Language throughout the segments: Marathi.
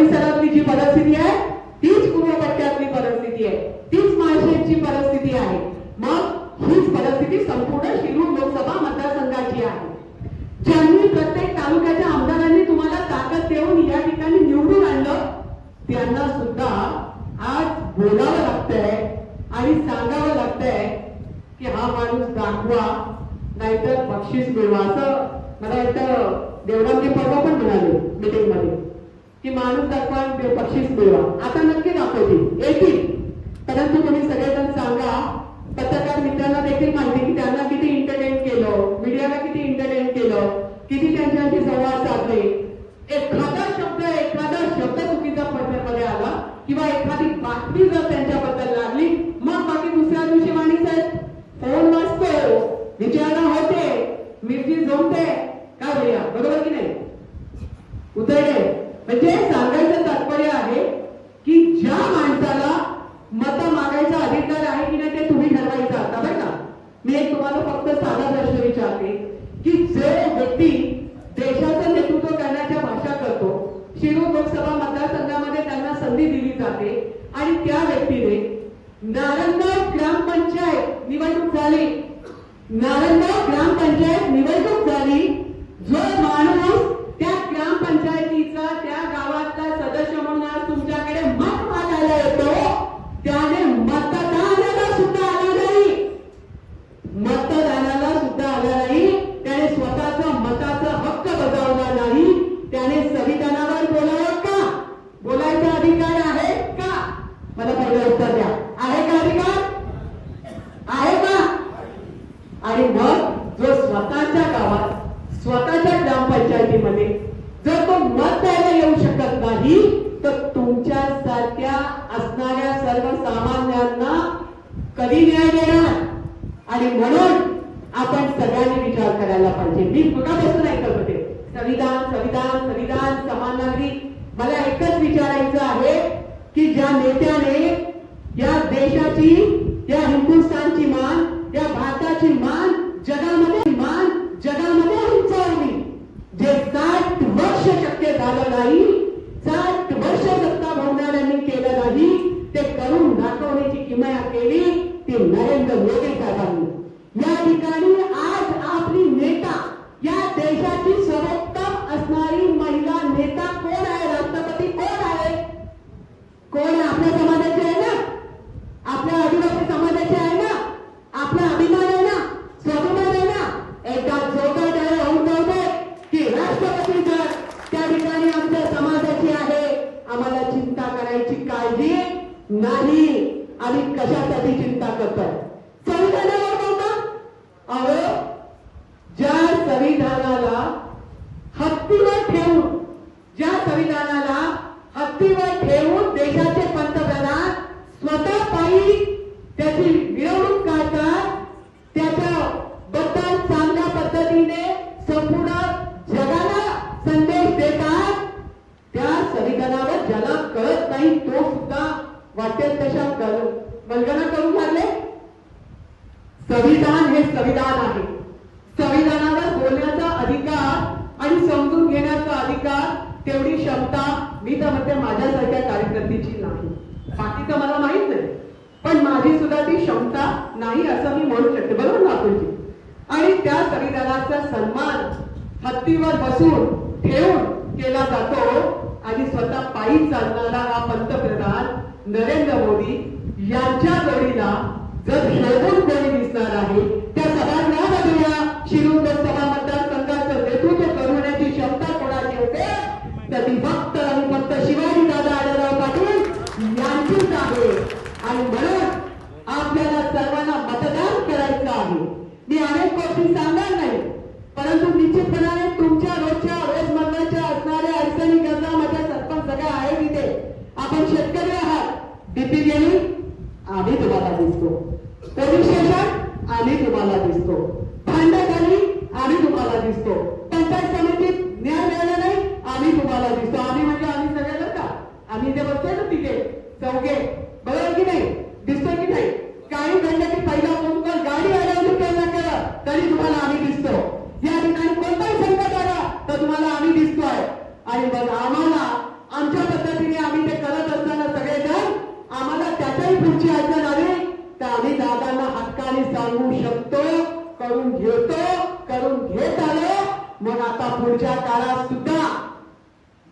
परिसरातली जी परिस्थिती आहे तीच पूर्वपट्ट्यातली परिस्थिती आहे. तीच माळशेजची परिस्थिती आहे. मग हीच परिस्थिती संपूर्ण शिरूर लोकसभा मतदारसंघाची आहे. ज्यांनी प्रत्येक तालुक्याच्या आमदारांनी तुम्हाला ताकद देऊन या ठिकाणी निवडून आणलं त्यांना सुद्धा आज बोलावं लागतंय आणि सांगावं लागतंय की हा माणूस दाखवा नाहीतर बक्षीस मिळवा असं. मला इथं देवरामजी परवा पण म्हणाले मीटिंगमध्ये की माणूस दाखवान आणि बक्षीस मिळवा. आता नक्की दाखवतील येतील. परंतु तुम्ही सगळेजण सांगा पत्रकार मित्रांना देखील माहिती की त्यांना किती इंटरटेन केलं मीडियाला किती इंटरटेन केलं किती त्यांच्याशी संवाद साधले. एखादा शब्द एखादा शब्द चुकीचा पडण्यामध्ये आला किंवा एखादी बातमी जर त्यांच्याबद्दल लागली मग बाकी दुसऱ्या दिवशी वाणी साहेब फोन वाजतो विचारणा होते मिरची जमते काय भैया बरोबर की नाही उतरले म्हणजे सांगायचं तात्पर्य आहे की ज्या माणसाला मत मागायचा अधिकार आहे की नाही ते तुम्ही ठरवायचं आता बरं का मी एक तुम्हाला फक्त साधा प्रश्न विचारते की जो व्यक्ती देशाचं नेतृत्व करण्याच्या भाषा करतो शिरूर लोकसभा मतदारसंघामध्ये त्यांना संधी दिली जाते आणि त्या व्यक्तीने नारंगाव ग्रामपंचायत निवडणूक झाली. नारंगाव ग्रामपंचायत निवडणूक झाली. जो माणूस आणि मग जो स्वतःच्या गावात स्वतःच्या ग्रामपंचायतीमध्ये जर तो मत द्यायला येऊ शकत नाही तर तुमच्या सारख्या असणाऱ्या सर्वसामान्यांना कधी न्याय देणार? आणि म्हणून आपण सगळ्यांनी विचार करायला पाहिजे. मी मगापासून ऐकत होते? संविधान संविधान संविधान समान नागरिक मला एकच विचारायचं आहे की ज्या नेत्याने या देशाची नाही आणि कशासाठी चिंता करताय संविधान हे संविधान आहे. संविधानावर बोलण्याचा अधिकार आणि समजून घेण्याचा अधिकार तेवढी क्षमता मी तर म्हणते माझ्यासारख्या कार्यकर्तीची नाही. बाकीचं मला माहीत नाही. पण माझी सुद्धा ती क्षमता नाही असं मी म्हणू शकते. बरोबर ना आणि त्या संविधानाचा सन्मान हत्तीवर बसून ठेवून केला जातो आणि स्वतः पायी चालणारा हा पंतप्रधान नरेंद्र मोदी यांच्या जोडीला जर शोधून कोणी दिसत आपण शेतकरी आहात. डीपी गेली आम्ही तुम्हाला दिसतो. पोलीस स्टेशन आम्ही तुम्हाला दिसतो. भांडण झाली आम्ही तुम्हाला दिसतो. पंचायत समितीत न्याय मिळाला नाही आम्ही तुम्हाला दिसतो. आम्ही म्हणजे आम्ही सगळे बरं का? आम्ही ते बसतोय ना तिघे चौघे. बरोबर की नाही? दिसतोय की नाही? काही घडलं की पहिला फोन कॉल गाडी अडवली केला केलं तरी तुम्हाला आम्ही दिसतो. या ठिकाणी कोणताही संकट आला तर तुम्हाला आम्ही दिसतोय. आणि मग आम्हाला आमच्या त्याच्याही पुढची अडचण आली तर आम्ही दादांना हक्काने सांगू शकतो करून घेतो करून घेत आलो. मग आता पुढच्या काळात सुद्धा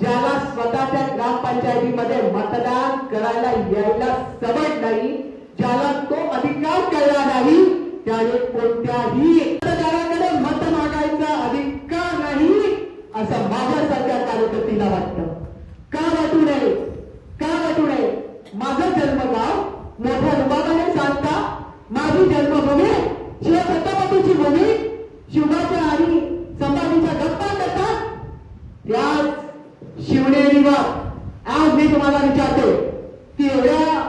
ज्याला स्वतःच्या ग्रामपंचायतीमध्ये मतदान करायला यायला सवड नाही ज्याला तो अधिकार कळला नाही त्याने कोणत्याही मतदाराकडे मत मागायचा अधिकार नाही असं माझ्यासारख्या कार्यकर्तीला वाटतं. का वाटू नये? का वाटू नये? माझं जन्मगाव मोठ्या रुबाबाने सांगता माझी जन्मभूमी शिवछत्रपतीची भूमी शिवाच्या आणि संभाजीच्या गप्पा करतात. त्याच शिवनेरीवर आज मी तुम्हाला विचारतो की एवढ्या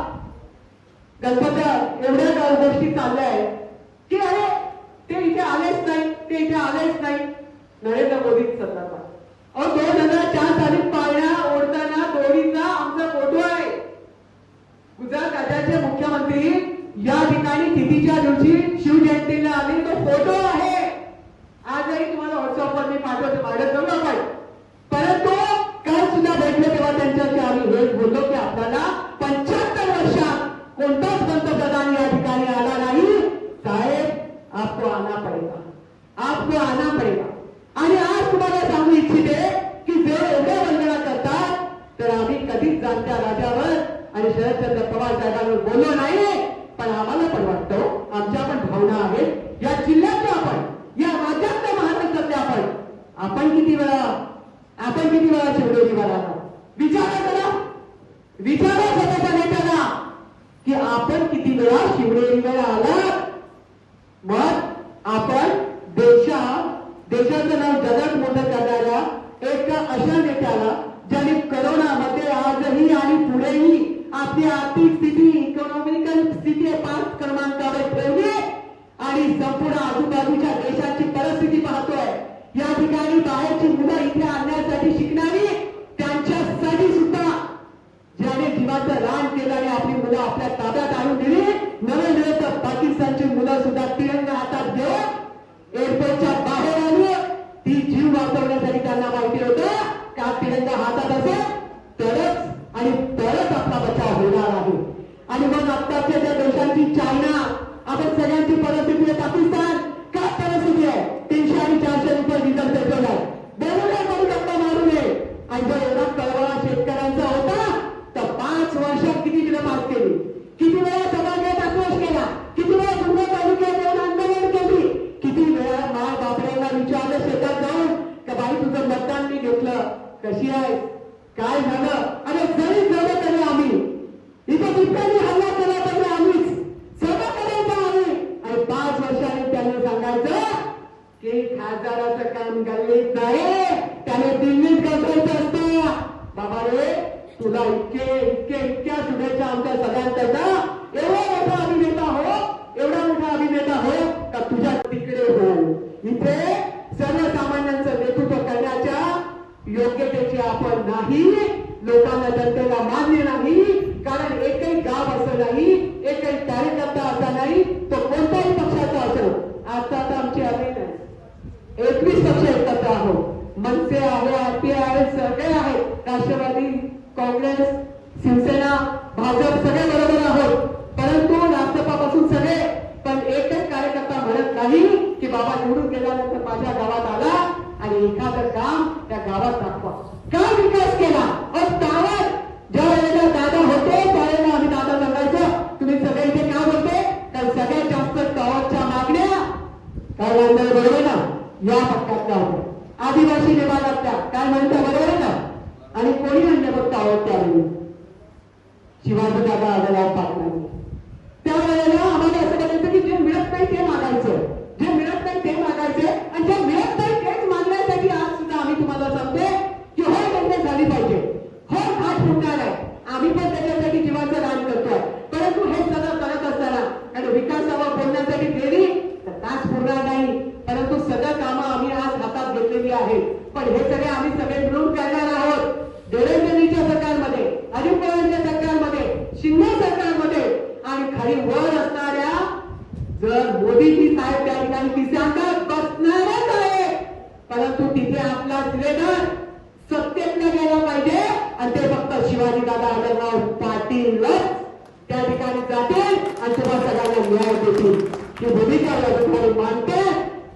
गणपत्या एवढ्या गोष्टी चालल्या आहेत की अरे ते इथे आलेच नाही ते इथे आलेच नाही नरेंद्र मोदी संदर्भात अहो दोन हजार चार साली पाळण्या ओढताना दोरीचा आमचा फोटो आहे गुजरात राज्याचे मुख्यमंत्री आणि तिथीच्या दिवशी शिवजयंतीला आले तो फोटो आहे. आजही तुम्हाला व्हॉट्सअपवर मी पाठवतो माझ्या जाऊ आपण परंतु काल सुद्धा भेटलो तेव्हा त्यांच्याशी आम्ही हेच बोललो की आपल्याला पंच्याहत्तर वर्षात कोणताच पंतप्रधान या ठिकाणी आला नाही. साहेब आपको आना पडेगा. आपको आना पडेगा. आणि आज तुम्हाला सांगू इच्छिते की जे एवढ्या वंदना करतात तर आम्ही कधीच जाणत्या राजावर आणि शरदचंद्र पवार साहेबांवर बोललो नाही. वेळा शिवनेरीवर आला विचारा करा विचारा स्वतःच्या नेत्यांना की आपण किती वेळा शिवनेरीवर आलात? मग आपण देशा देशाचं नाव जगात मोठं करणाऱ्या एका अशा नेत्याला ज्याने करोनामध्ये आजही आणि पुढेही आपली आर्थिक स्थिती इकॉनॉमिकल स्थिती पाच क्रमांकावर ठेवली आणि संपूर्ण आजूबाजूच्या देशाची परिस्थिती पाहतोय. या ठिकाणी बाहेरची मुलं इथे आणण्या त्यांच्या हातात असेल तरच आणि तरच आपला बचाव होणार आहे. आणि मग आत्ताच्या ज्या देशांची चायना आपण सगळ्यांची परिस्थिती आहे पाकिस्तान. तो कोणत्याही पक्षाचा असो आता तर आमची आली नाही. एकवीस पक्ष एकत्र आहोत. मनसे आहे आरपीआय आहे सगळे आहेत. राष्ट्रवादी काँग्रेस शिवसेना भाजप सगळे बरोबर आहोत. परंतु राष्ट्रपापासून सगळे पण एकच कार्यकर्ता म्हणत नाही की बाबा निवडून गेल्यानंतर माझ्या गावात आला आणि एखादं काम त्या गावात दाखवा. का ही भूमिका मानते लोकांनी मांडते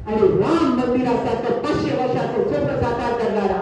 आणि राम मंदिराचा तपश्य वशाचं स्वप्न साकार करणारा